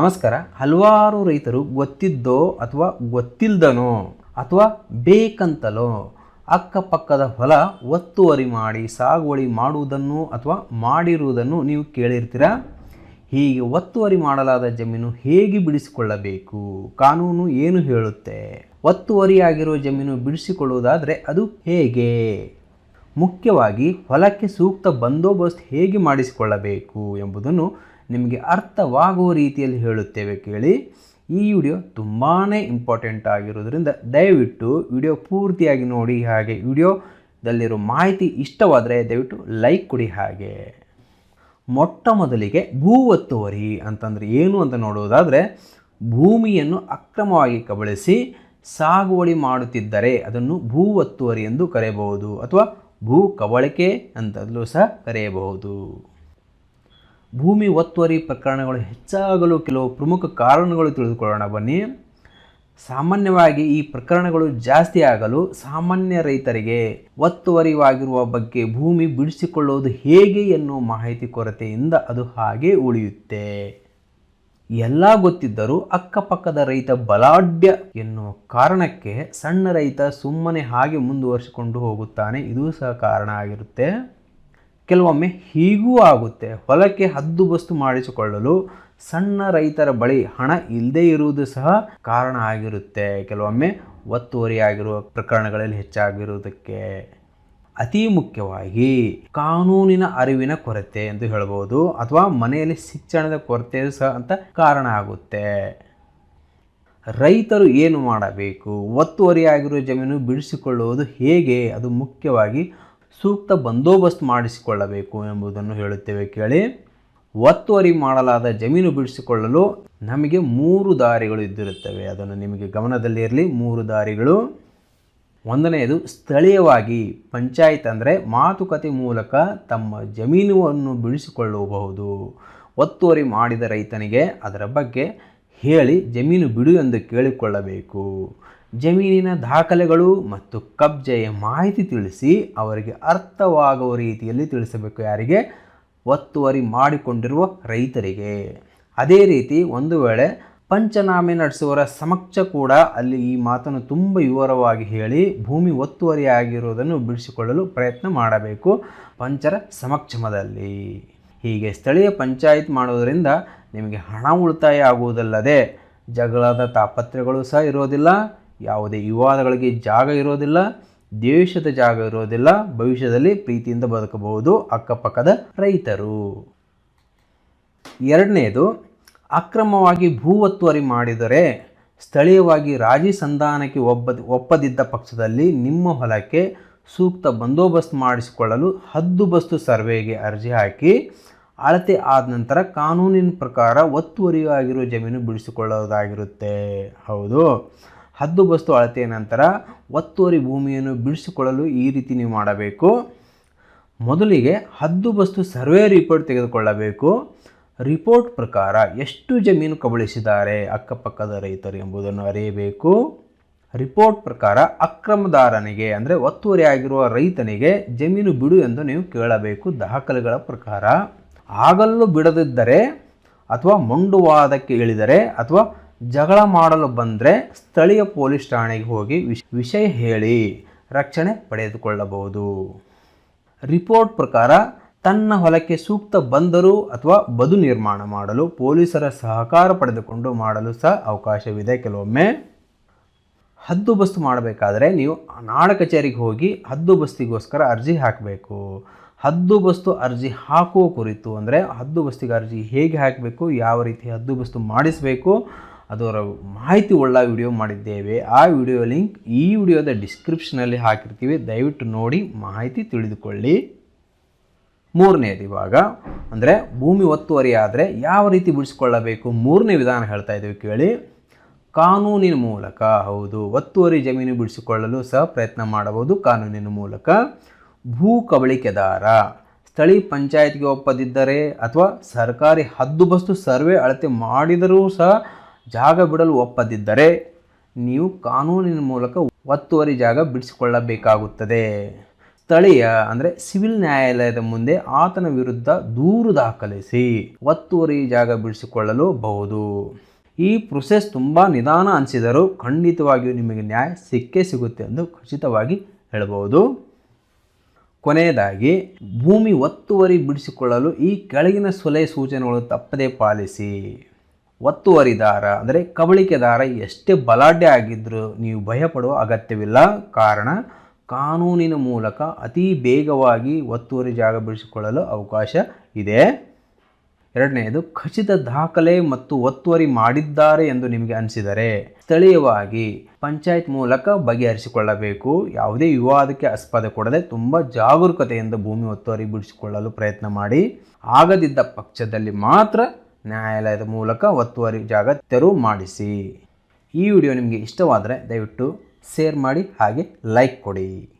ನಮಸ್ಕಾರ. ಹಲವಾರು ರೈತರು ಗೊತ್ತಿದ್ದೋ ಅಥವಾ ಗೊತ್ತಿಲ್ಲದನೋ ಅಥವಾ ಬೇಕಂತಲೋ ಅಕ್ಕಪಕ್ಕದ ಹೊಲ ಒತ್ತುವರಿ ಮಾಡಿ, ಸಾಗುವಳಿ ಮಾಡುವುದನ್ನು ಅಥವಾ ಮಾಡಿರುವುದನ್ನು ನೀವು ಕೇಳಿರ್ತೀರಾ? ಹೀಗೆ ಒತ್ತುವರಿ ಮಾಡಲಾದ ಜಮೀನು ಹೇಗೆ ಬಿಡಿಸಿಕೊಳ್ಳಬೇಕು? ಕಾನೂನು ಏನು ಹೇಳುತ್ತೆ? ಒತ್ತುವರಿಯಾಗಿರೋ ಜಮೀನು ಬಿಡಿಸಿಕೊಳ್ಳುವುದಾದರೆ ಅದು ಹೇಗೆ? ಮುಖ್ಯವಾಗಿ ಹೊಲಕ್ಕೆ ಸೂಕ್ತ ಬಂದೋಬಸ್ತ್ ಹೇಗೆ ಮಾಡಿಸಿಕೊಳ್ಳಬೇಕು ಎಂಬುದನ್ನು ನಿಮಗೆ ಅರ್ಥವಾಗುವ ರೀತಿಯಲ್ಲಿ ಹೇಳುತ್ತೇವೆ ಕೇಳಿ. ಈ ವಿಡಿಯೋ ತುಂಬಾ ಇಂಪಾರ್ಟೆಂಟ್ ಆಗಿರೋದ್ರಿಂದ ದಯವಿಟ್ಟು ವಿಡಿಯೋ ಪೂರ್ತಿಯಾಗಿ ನೋಡಿ. ಹಾಗೆ ವಿಡಿಯೋದಲ್ಲಿರೋ ಮಾಹಿತಿ ಇಷ್ಟವಾದರೆ ದಯವಿಟ್ಟು ಲೈಕ್ ಕೊಡಿ. ಹಾಗೆ ಮೊಟ್ಟ ಮೊದಲಿಗೆ ಭೂ ಒತ್ತುವರಿ ಅಂತಂದರೆ ಏನು ಅಂತ ನೋಡುವುದಾದರೆ ಭೂಮಿಯನ್ನು ಅಕ್ರಮವಾಗಿ ಕಬಳಿಸಿ ಸಾಗುವಳಿ ಮಾಡುತ್ತಿದ್ದರೆ ಅದನ್ನು ಭೂ ಒತ್ತುವರಿ ಎಂದು ಕರೆಯಬಹುದು ಅಥವಾ ಭೂ ಕಬಳಿಕೆ ಅಂತಲೂ ಸಹ ಕರೆಯಬಹುದು. ಭೂಮಿ ಒತ್ತುವರಿ ಪ್ರಕರಣಗಳು ಹೆಚ್ಚಾಗಲು ಕೆಲವು ಪ್ರಮುಖ ಕಾರಣಗಳು ತಿಳಿದುಕೊಳ್ಳೋಣ. ಬನ್ನಿ. ಸಾಮಾನ್ಯವಾಗಿ ಈ ಪ್ರಕರಣಗಳು ಜಾಸ್ತಿ ಆಗಲು ಸಾಮಾನ್ಯ ರೈತರಿಗೆ ಒತ್ತುವರಿವಾಗಿರುವ ಬಗ್ಗೆ ಭೂಮಿ ಬಿಡಿಸಿಕೊಳ್ಳುವುದು ಹೇಗೆ ಎನ್ನುವ ಮಾಹಿತಿ ಕೊರತೆಯಿಂದ ಅದು ಹಾಗೆ ಉಳಿಯುತ್ತೆ. ಎಲ್ಲ ಗೊತ್ತಿದ್ದರೂ ಅಕ್ಕಪಕ್ಕದ ರೈತ ಬಲಾಢ್ಯ ಎನ್ನುವ ಕಾರಣಕ್ಕೆ ಸಣ್ಣ ರೈತ ಸುಮ್ಮನೆ ಹಾಗೆ ಮುಂದುವರಿಸಿಕೊಂಡು ಹೋಗುತ್ತಾನೆ. ಇದು ಸಹ ಕಾರಣ ಆಗಿರುತ್ತೆ. ಕೆಲವೊಮ್ಮೆ ಹೀಗೂ ಆಗುತ್ತೆ. ಹೊಲಕ್ಕೆ ಹದ್ದುಬಸ್ತು ಮಾಡಿಸಿಕೊಳ್ಳಲು ಸಣ್ಣ ರೈತರ ಬಳಿ ಹಣ ಇಲ್ಲದೇ ಇರುವುದು ಸಹ ಕಾರಣ ಆಗಿರುತ್ತೆ. ಕೆಲವೊಮ್ಮೆ ಒತ್ತುವರಿಯಾಗಿರುವ ಪ್ರಕರಣಗಳಲ್ಲಿ ಹೆಚ್ಚಾಗಿರುವುದಕ್ಕೆ ಅತಿ ಮುಖ್ಯವಾಗಿ ಕಾನೂನಿನ ಅರಿವಿನ ಕೊರತೆ ಎಂದು ಹೇಳ್ಬೋದು. ಅಥವಾ ಮನೆಯಲ್ಲಿ ಶಿಕ್ಷಣದ ಕೊರತೆ ಸಹ ಅಂತ ಕಾರಣ ಆಗುತ್ತೆ. ರೈತರು ಏನು ಮಾಡಬೇಕು? ಒತ್ತುವರಿಯಾಗಿರುವ ಜಮೀನು ಬಿಡಿಸಿಕೊಳ್ಳುವುದು ಹೇಗೆ? ಅದು ಮುಖ್ಯವಾಗಿ ಸೂಕ್ತ ಬಂದೋಬಸ್ತ್ ಮಾಡಿಸಿಕೊಳ್ಳಬೇಕು ಎಂಬುದನ್ನು ಹೇಳುತ್ತೇವೆ ಕೇಳಿ. ಒತ್ತುವರಿ ಮಾಡಲಾದ ಜಮೀನು ಬಿಡಿಸಿಕೊಳ್ಳಲು ನಮಗೆ ಮೂರು ದಾರಿಗಳು ಇದ್ದಿರುತ್ತವೆ. ಅದನ್ನು ನಿಮಗೆ ಗಮನದಲ್ಲಿರಲಿ ಮೂರು ದಾರಿಗಳು. ಒಂದನೆಯದು, ಸ್ಥಳೀಯವಾಗಿ ಪಂಚಾಯತ್ ಅಂದರೆ ಮಾತುಕತೆ ಮೂಲಕ ತಮ್ಮ ಜಮೀನುವನ್ನು ಬಿಡಿಸಿಕೊಳ್ಳಬಹುದು. ಒತ್ತುವರಿ ಮಾಡಿದ ರೈತನಿಗೆ ಅದರ ಬಗ್ಗೆ ಹೇಳಿ, ಜಮೀನು ಬಿಡು ಎಂದು ಕೇಳಿಕೊಳ್ಳಬೇಕು. ಜಮೀನಿನ ದಾಖಲೆಗಳು ಮತ್ತು ಕಬ್ಜೆಯ ಮಾಹಿತಿ ತಿಳಿಸಿ ಅವರಿಗೆ ಅರ್ಥವಾಗುವ ರೀತಿಯಲ್ಲಿ ತಿಳಿಸಬೇಕು ಯಾರಿಗೆ? ಒತ್ತುವರಿ ಮಾಡಿಕೊಂಡಿರುವ ರೈತರಿಗೆ. ಅದೇ ರೀತಿ ಒಂದು ವೇಳೆ ಪಂಚನಾಮೆ ನಡೆಸುವರ ಸಮಕ್ಷ ಕೂಡ ಅಲ್ಲಿ ಈ ಮಾತನ್ನು ತುಂಬ ವಿವರವಾಗಿ ಹೇಳಿ ಭೂಮಿ ಒತ್ತುವರಿಯಾಗಿರುವುದನ್ನು ಬಿಡಿಸಿಕೊಳ್ಳಲು ಪ್ರಯತ್ನ ಮಾಡಬೇಕು ಪಂಚರ ಸಮಕ್ಷಮದಲ್ಲಿ. ಹೀಗೆ ಸ್ಥಳೀಯ ಪಂಚಾಯತ್ ಮಾಡುವುದರಿಂದ ನಿಮಗೆ ಹಣ ಉಳಿತಾಯ ಆಗುವುದಲ್ಲದೆ ಜಗಳದ ತಾಪತ್ರೆಗಳು ಸಹ ಇರೋದಿಲ್ಲ ಯಾವುದೇ ವಿವಾದಗಳಿಗೆ ಜಾಗ ಇರೋದಿಲ್ಲ ದೇಶದ ಜಾಗ ಇರೋದಿಲ್ಲ, ಭವಿಷ್ಯದಲ್ಲಿ ಪ್ರೀತಿಯಿಂದ ಬದುಕಬಹುದು ಅಕ್ಕಪಕ್ಕದ ರೈತರು. ಎರಡನೇದು, ಅಕ್ರಮವಾಗಿ ಭೂ ಒತ್ತುವರಿ ಮಾಡಿದರೆ ಸ್ಥಳೀಯವಾಗಿ ರಾಜಿ ಸಂಧಾನಕ್ಕೆ ಒಬ್ಬ, ಒಪ್ಪದಿದ್ದ ಪಕ್ಷದಲ್ಲಿ ನಿಮ್ಮ ಹೊಲಕ್ಕೆ ಸೂಕ್ತ ಬಂದೋಬಸ್ತ್ ಮಾಡಿಸಿಕೊಳ್ಳಲು ಹದ್ದುಬಸ್ತು ಸರ್ವೆಗೆ ಅರ್ಜಿ ಹಾಕಿ, ಅಳತೆ ಆದ ನಂತರ ಕಾನೂನಿನ ಪ್ರಕಾರ ಒತ್ತುವರಿಯಾಗಿರೋ ಜಮೀನು ಬಿಡಿಸಿಕೊಳ್ಳೋದಾಗಿರುತ್ತೆ. ಹೌದು. ಹದ್ದುಬಸ್ತು ಅಳತೆಯ ನಂತರ ಒತ್ತುವರಿ ಭೂಮಿಯನ್ನು ಬಿಡಿಸಿಕೊಳ್ಳಲು ಈ ರೀತಿ ನೀವು ಮಾಡಬೇಕು. ಮೊದಲಿಗೆ ಹದ್ದುಬಸ್ತು ಸರ್ವೆ ರಿಪೋರ್ಟ್ ತೆಗೆದುಕೊಳ್ಳಬೇಕು. ರಿಪೋರ್ಟ್ ಪ್ರಕಾರ ಎಷ್ಟು ಜಮೀನು ಕಬಳಿಸಿದ್ದಾರೆ ಅಕ್ಕಪಕ್ಕದ ರೈತರು ಎಂಬುದನ್ನು ಅರಿಯಬೇಕು. ರಿಪೋರ್ಟ್ ಪ್ರಕಾರ ಅಕ್ರಮದಾರನಿಗೆ ಅಂದರೆ ಒತ್ತುವರಿಯಾಗಿರುವ ರೈತನಿಗೆ ಜಮೀನು ಬಿಡು ಎಂದು ನೀವು ಕೇಳಬೇಕು ದಾಖಲೆಗಳ ಪ್ರಕಾರ. ಆಗಲ್ಲೂ ಬಿಡದಿದ್ದರೆ ಅಥವಾ ಮೊಂಡುವಾದಕ್ಕೆ ಇಳಿದರೆ ಅಥವಾ ಜಗಳ ಮಾಡಲು ಬಂದರೆ ಸ್ಥಳೀಯ ಪೊಲೀಸ್ ಠಾಣೆಗೆ ಹೋಗಿ ವಿಷ, ವಿಷಯ ಹೇಳಿ, ರಕ್ಷಣೆ ಪಡೆದುಕೊಳ್ಳಬಹುದು. ರಿಪೋರ್ಟ್ ಪ್ರಕಾರ ತನ್ನ ಹೊಲಕ್ಕೆ ಸೂಕ್ತ ಬಂದರು ಅಥವಾ ಬದು ನಿರ್ಮಾಣ ಮಾಡಲು ಪೊಲೀಸರ ಸಹಕಾರ ಪಡೆದುಕೊಂಡು ಮಾಡಲು ಸಹ ಅವಕಾಶವಿದೆ. ಕೆಲವೊಮ್ಮೆ ಹದ್ದುಬಸ್ತು ಮಾಡಬೇಕಾದರೆ ನೀವು ನಾಡ ಕಚೇರಿಗೆ ಹೋಗಿ ಹದ್ದುಬಸ್ತಿಗೋಸ್ಕರ ಅರ್ಜಿ ಹಾಕಬೇಕು. ಹದ್ದುಬಸ್ತು ಅರ್ಜಿ ಹಾಕುವ ಕುರಿತು ಅಂದರೆ ಹದ್ದುಬಸ್ತಿಗೆ ಅರ್ಜಿ ಹೇಗೆ ಹಾಕಬೇಕು, ಯಾವ ರೀತಿ ಹದ್ದುಬಸ್ತು ಮಾಡಿಸಬೇಕು ಅದರ ಮಾಹಿತಿ ಉಳ್ಳ ವಿಡಿಯೋ ಮಾಡಿದ್ದೇವೆ. ಆ ವಿಡಿಯೋ ಲಿಂಕ್ ಈ ವಿಡಿಯೋದ ಡಿಸ್ಕ್ರಿಪ್ಷನಲ್ಲಿ ಹಾಕಿರ್ತೀವಿ. ದಯವಿಟ್ಟು ನೋಡಿ, ಮಾಹಿತಿ ತಿಳಿದುಕೊಳ್ಳಿ. ಮೂರನೇದು ಇವಾಗ ಅಂದರೆ ಭೂಮಿ ಒತ್ತುವರಿ ಆದರೆ ಯಾವ ರೀತಿ ಬಿಡಿಸ್ಕೊಳ್ಳಬೇಕು? ಮೂರನೇ ವಿಧಾನ ಹೇಳ್ತಾ ಇದ್ದೀವಿ ಕೇಳಿ. ಕಾನೂನಿನ ಮೂಲಕ, ಹೌದು. ಒತ್ತುವರಿ ಜಮೀನು ಬಿಡಿಸಿಕೊಳ್ಳಲು ಸಹ ಪ್ರಯತ್ನ ಮಾಡಬಹುದು ಕಾನೂನಿನ ಮೂಲಕ. ಭೂ ಕಬಳಿಕೆದಾರ, ಸ್ಥಳೀಯ ಪಂಚಾಯತ್ಗೆ ಒಪ್ಪದಿದ್ದರೆ ಅಥವಾ ಸರ್ಕಾರಿ ಹದ್ದುಬಸ್ತು ಸರ್ವೆ ಅಳತೆ ಮಾಡಿದರೂ ಸಹ ಜಾಗ ಬಿಡಲು ಒಪ್ಪದಿದ್ದರೆ ನೀವು ಕಾನೂನಿನ ಮೂಲಕ ಒತ್ತುವರಿ ಜಾಗ ಬಿಡಿಸಿಕೊಳ್ಳಬೇಕಾಗುತ್ತದೆ. ಸ್ಥಳೀಯ, ಅಂದರೆ ಸಿವಿಲ್ ನ್ಯಾಯಾಲಯದ ಮುಂದೆ ಆತನ ವಿರುದ್ಧ ದೂರು ದಾಖಲಿಸಿ ಒತ್ತುವರಿ ಜಾಗ ಬಿಡಿಸಿಕೊಳ್ಳಲು ಬಹುದು ಈ ಪ್ರೊಸೆಸ್ ತುಂಬ ನಿಧಾನ ಅನಿಸಿದರೂ ಖಂಡಿತವಾಗಿಯೂ ನಿಮಗೆ ನ್ಯಾಯ ಸಿಕ್ಕೇ ಸಿಗುತ್ತೆ ಎಂದು ಖಚಿತವಾಗಿ ಹೇಳಬಹುದು. ಕೊನೆಯದಾಗಿ, ಭೂಮಿ ಒತ್ತುವರಿ ಬಿಡಿಸಿಕೊಳ್ಳಲು ಈ ಕೆಳಗಿನ ಸೊಲೆ ಸೂಚನೆಗಳು ತಪ್ಪದೇ ಪಾಲಿಸಿ. ಒತ್ತುವರಿದಾರ ಅಂದರೆ ಕಬಳಿಕೆದಾರ ಎಷ್ಟೇ ಬಲಾಢ್ಯ ಆಗಿದ್ದರೂ ನೀವು ಭಯಪಡುವ ಅಗತ್ಯವಿಲ್ಲ. ಕಾರಣ, ಕಾನೂನಿನ ಮೂಲಕ ಅತಿ ಬೇಗವಾಗಿ ಒತ್ತುವರಿ ಜಾಗ ಬಿಡಿಸಿಕೊಳ್ಳಲು ಅವಕಾಶ ಇದೆ. ಎರಡನೆಯದು, ಖಚಿತ ದಾಖಲೆ ಮತ್ತು ಒತ್ತುವರಿ ಮಾಡಿದ್ದಾರೆ ಎಂದು ನಿಮಗೆ ಅನಿಸಿದರೆ ಸ್ಥಳೀಯವಾಗಿ ಪಂಚಾಯತ್ ಮೂಲಕ ಬಗೆಹರಿಸಿಕೊಳ್ಳಬೇಕು. ಯಾವುದೇ ವಿವಾದಕ್ಕೆ ಆಸ್ಪದ ಕೊಡದೆ ತುಂಬ ಜಾಗರೂಕತೆಯಿಂದ ಭೂಮಿ ಒತ್ತುವರಿ ಬಿಡಿಸಿಕೊಳ್ಳಲು ಪ್ರಯತ್ನ ಮಾಡಿ. ಆಗದಿದ್ದ ಪಕ್ಷದಲ್ಲಿ ಮಾತ್ರ ನ್ಯಾಯಾಲಯದ ಮೂಲಕ ಒತ್ತುವರಿ ಜಾಗ ತೆರವು ಮಾಡಿಸಿ. ಈ ವಿಡಿಯೋ ನಿಮಗೆ ಇಷ್ಟವಾದರೆ ದಯವಿಟ್ಟು ಶೇರ್ ಮಾಡಿ ಹಾಗೆ ಲೈಕ್ ಕೊಡಿ.